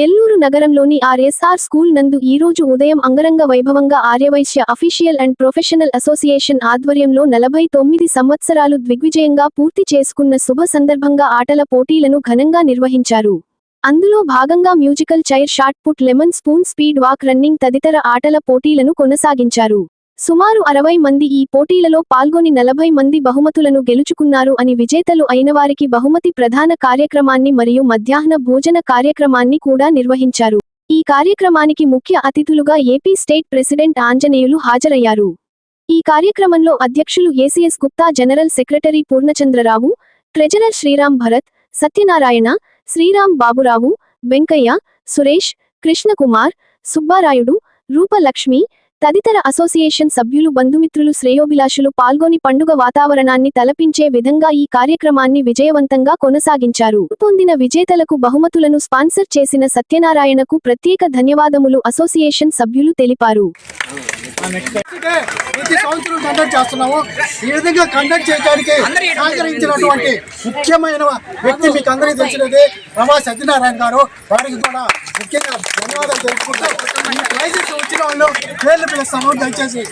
నెల్లూరు నగరంలోని RSR school నందు ఈ రోజు ఉదయం అంగరంగ వైభవంగా Aryavaishya official and professional association ఆధ్వర్యంలో నలభై తొమ్మిది సంవత్సరాలు దిగ్విజయంగా పూర్తి చేసుకున్న శుభ సందర్భంగా ఆటల పోటీలను ఘనంగా నిర్వహించారు. అందులో భాగంగా musical chair shot put lemon spoon speed walk running తదితర ఆటల పోటీలను కొనసాగించారు. సుమారు అరవై మంది ఈ పోటీలలో పాల్గొని నలభై మంది బహుమతులను గెలుచుకున్నారు అని విజేతలు అయినవారికి బహుమతి ప్రధాన కార్యక్రమాన్ని మరియు మధ్యాహ్న భోజన కార్యక్రమాన్ని కూడా నిర్వహించారు. ఈ కార్యక్రమానికి ముఖ్య అతిథులుగా ఏపీ స్టేట్ ప్రెసిడెంట్ ఆంజనేయులు హాజరయ్యారు. ఈ కార్యక్రమంలో అధ్యక్షులు ACS Gupta general secretary Purnachandrarao treasurer Sriram Bharat Satyanarayana Sriram Baburao Venkaiah Suresh Krishnakumar Subbarayudu Rupalakshmi తదితర అసోసియేషన్ సభ్యులు బంధుమిత్రులు శ్రేయోభిలాషులు పాల్గొని పండుగ వాతావరణాన్ని తలపించే విధంగా ఈ కార్యక్రమాన్ని విజయవంతంగా కొనసాగించారు. పొందిన విజేతలకు బహుమతులను స్పాన్సర్ చేసిన సత్యనారాయణకు ప్రత్యేక ధన్యవాదములు అసోసియేషన్ సభ్యులు తెలిపారు. ప్రతి సంవత్సరం కండక్ట్ చేస్తున్నాము. ఈ విధంగా కండక్ట్ చేయడానికి సహకరించినటువంటి ముఖ్యమైన వ్యక్తి మీకు అందరికీ తెలిసినది రమా సత్యనారాయణ గారు. వారికి కూడా ముఖ్యంగా ధన్యవాదాలు తెలుపుకుంటూ ఈ ప్రైజెస్ వచ్చిన వాళ్ళు పేర్లు పిలుస్తాము దయచేసి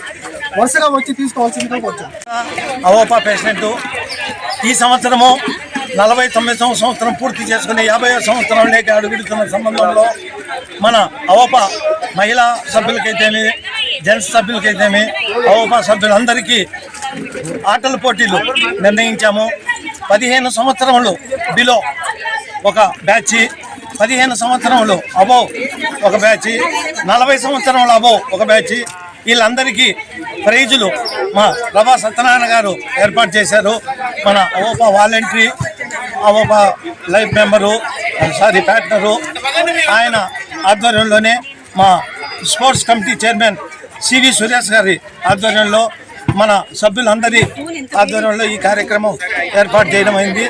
వరుసగా వచ్చి తీసుకోవాల్సిందిగా వచ్చాం అవోపా పేషెంట్ ఈ సంవత్సరము నలభై తొమ్మిది సంవత్సరం పూర్తి చేసుకుని యాభై సంవత్సరంలోకి అడుగుతున్న సంబంధంలో మన అవోపా మహిళా సభ్యులకైతేమి జెంట్స్ సభ్యులకైతేమి అవోపా సభ్యులందరికీ ఆటల పోటీలు నిర్ణయించాము. పదిహేను సంవత్సరములు బిలో ఒక బ్యాచ్ పదిహేను సంవత్సరములు అబో ఒక బ్యాచ్ నలభై సంవత్సరములు అబో ఒక బ్యాచ్. వీళ్ళందరికీ ప్రైజులు మా ప్రభా సత్యనారాయణ గారు ఏర్పాటు చేశారు. మన AVOPA volunteer AVOPA life member sorry partner ఆయన ఆధ్వర్యంలోనే మా sports committee chairman CV Suresh గారి ఆధ్వర్యంలో మన సభ్యులందరి ఆధ్వర్యంలో ఈ కార్యక్రమం ఏర్పాటు చేయడం అయింది.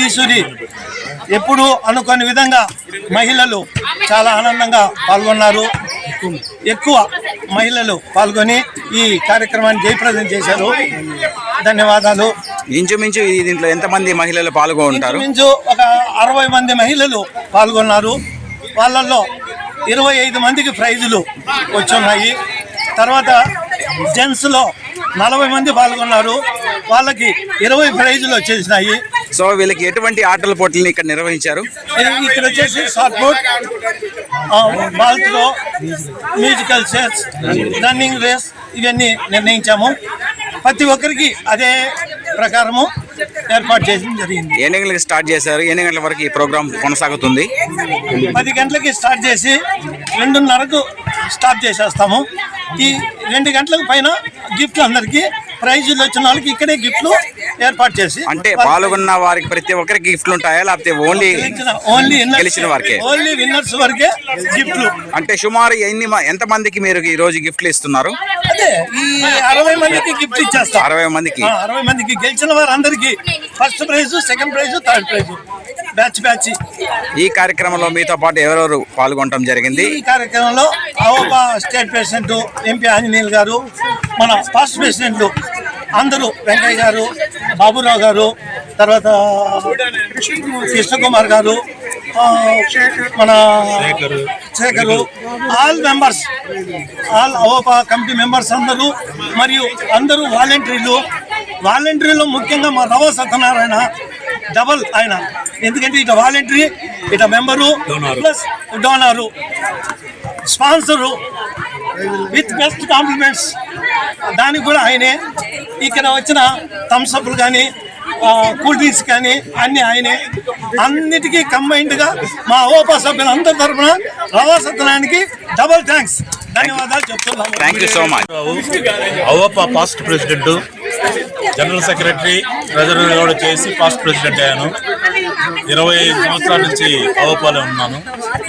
ఈశ్వరి ఎప్పుడు అనుకోని విధంగా మహిళలు చాలా ఆనందంగా పాల్గొన్నారు. ఎక్కువ మహిళలు పాల్గొని ఈ కార్యక్రమాన్ని జయప్రదం చేశారు. ధన్యవాదాలు. ఇంచుమించు ఈ దీంట్లో ఎంతమంది మహిళలు పాల్గొంటారు? ఇంచుమించు ఒక అరవై మంది మహిళలు పాల్గొన్నారు. వాళ్ళల్లో ఇరవై ఐదు మందికి ప్రైజులు వచ్చున్నాయి. తర్వాత జెంట్స్లో నలభై మంది పాల్గొన్నారు. వాళ్ళకి ఇరవై ప్రైజులు వచ్చేసినాయి. సో వీళ్ళకి ఎటువంటి ఆటల పోటీలను ఇక్కడ నిర్వహించారు? ఇక్కడ వచ్చేసి short put ball throw musical chairs running race ఇవన్నీ నిర్ణయించాము. ప్రతి ఒక్కరికి అదే ప్రకారము ఏర్పాటు చేయడం జరిగింది. ఎన్ని గంటలకు స్టార్ట్ చేశారు? ఎన్ని గంటల వరకు ఈ ప్రోగ్రామ్ కొనసాగుతుంది? పది గంటలకి స్టార్ట్ చేసి రెండున్నరకు స్టాప్ చేసేస్తాము. ఈ రెండు గంటలకు పైన గిఫ్ట్లు అందరికీ ప్రైజులు వచ్చిన వాళ్ళకి ఇక్కడే గిఫ్ట్లు ఏర్పాటు చేసి అంటే పాల్గొన్న వారికి ప్రతి ఒక్కరికి గిఫ్ట్లు ఉంటాయా? లేకపోతే ఓన్లీ ఓన్లీ గెలిచిన వారికే? ఓన్లీ విన్నర్స్ వరకే గిఫ్ట్లు అంటే సుమారు ఎన్ని ఎంత మందికి మీరు ఈ రోజు గిఫ్ట్లు ఇస్తున్నారు? అదే ఈ అరవై మందికి గిఫ్ట్ ఇచ్చేస్తాం. అరవై మందికి. అరవై మందికి. గెలిచిన వారందరికీ first prize second prize third prize batch batch ఈ కార్యక్రమంలో మీతో పాటు ఎవరెవరు పాల్గొనడం జరిగింది? ఈ కార్యక్రమంలో AVOPA state president MP Anjaneyulu గారు మన ఫస్ట్ ప్రెసిడెంట్లు అందరూ వెంకయ్య గారు బాబురావు గారు తర్వాత కృష్ణకుమార్ గారు మన Sekhar. All members all AVOPA committee members అందరూ మరియు అందరూ వాలంటీర్లు వాలంటీర్లు ముఖ్యంగా మా రవ సత్యనారాయణ డబల్ ఆయన. ఎందుకంటే ఇట వాలంటరీ ఇట member plus donor sponsor with best compliments దానికి కూడా ఆయనే. ఇక్కడ వచ్చిన థమ్స్అప్లు కానీ కూల్ డ్రింక్స్ కానీ అన్ని ఆయనే. అన్నిటికీ కంబైన్డ్గా మా ఓపా సభ్యులందరి తరఫున రవా సత్యనారాయణకి డబల్ థ్యాంక్స్ ధన్యవాదాలు చెప్తున్నాము. Thank you so much AVOPA past president general secretary treasurer కూడా చేసి పాస్ట్ ప్రెసిడెంట్ అయ్యాను. ఇరవై ఐదు సంవత్సరాల నుంచి అవోపాలో ఉన్నాను.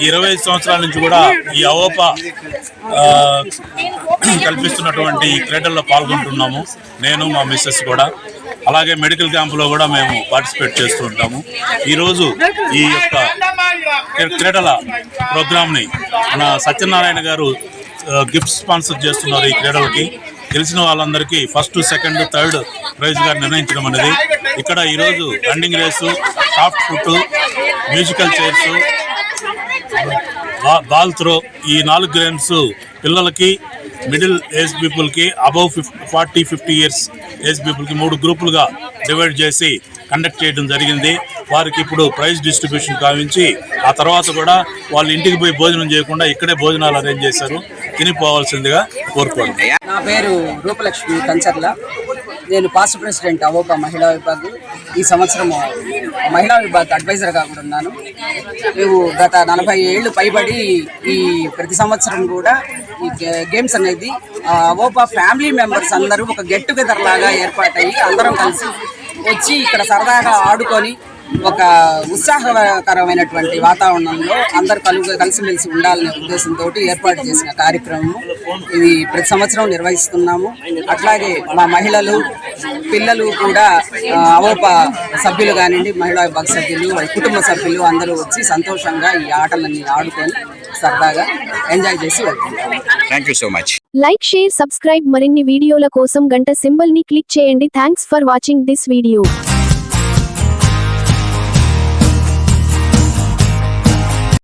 ఈ ఇరవై ఐదు సంవత్సరాల నుంచి కూడా ఈ అవోపా కల్పిస్తున్నటువంటి ఈ క్రీడల్లో పాల్గొంటున్నాము. నేను మా మిస్సెస్ కూడా. అలాగే మెడికల్ క్యాంపులో కూడా మేము పార్టిసిపేట్ చేస్తూ ఉంటాము. ఈరోజు ఈ యొక్క క్రీడల ప్రోగ్రామ్ని మన సత్యనారాయణ గారు గిఫ్ట్ స్పాన్సర్ చేస్తున్నారు ఈ క్రీడలకి. గెలిచిన వాళ్ళందరికీ ఫస్ట్ సెకండ్ థర్డ్ ప్రైజ్గా నిర్ణయించడం అనేది ఇక్కడ ఈరోజు running race soft foot musical chairs ball throw ఈ నాలుగు గేమ్స్ పిల్లలకి మిడిల్ ఏజ్ పీపుల్కి above fifty forty fifty years age పీపుల్కి మూడు గ్రూపులుగా డివైడ్ చేసి కండక్ట్ చేయడం జరిగింది. వారికి ఇప్పుడు ప్రైజ్ డిస్ట్రిబ్యూషన్ కావించి ఆ తర్వాత కూడా వాళ్ళు ఇంటికి పోయి భోజనం చేయకుండా ఇక్కడే భోజనాలు అరేంజ్ చేశారు. తినిపోవాల్సిందిగా కోరుకోండి. నా పేరు రూపలక్ష్మి కంచర్ల. నేను పాస్ట్ ప్రెసిడెంట్ అవోక మహిళా విభాగం. ఈ సంవత్సరం మహిళా విభాగ అడ్వైజర్గా కూడా ఉన్నాను. మేము గత నలభై ఏళ్ళు పైబడి ఈ ప్రతి సంవత్సరం కూడా ఈ గే- గేమ్స్ అనేది ఆ, ఫ్యామిలీ మెంబర్స్ అందరూ ఒక గెట్ టుగెదర్ లాగా ఏర్పాటయ్యి అందరం కలిసి వచ్చి ఇక్కడ సరదాగా ఆడుకొని ఒక ఉత్సాహకరమైనటువంటి వాతావరణంలో అందరు కలుగు కలిసిమెలిసి ఉండాలనే ఉద్దేశంతో ఏర్పాటు చేసిన కార్యక్రమం ఇది ప్రతి సంవత్సరం నిర్వహిస్తున్నాము. అట్లాగే మా మహిళలు పిల్లలు కూడా అవోప సభ్యులు కానివ్వండి మహిళా విభాగ సభ్యులు వాళ్ళ కుటుంబ సభ్యులు అందరూ వచ్చి సంతోషంగా ఈ ఆటలన్నీ ఆడుకొని సరదాగా ఎంజాయ్ చేసి thank you so much like share subscribe మరిన్ని వీడియోల కోసం గంట సింబల్ని క్లిక్ చేయండి. Thanks for watching this video.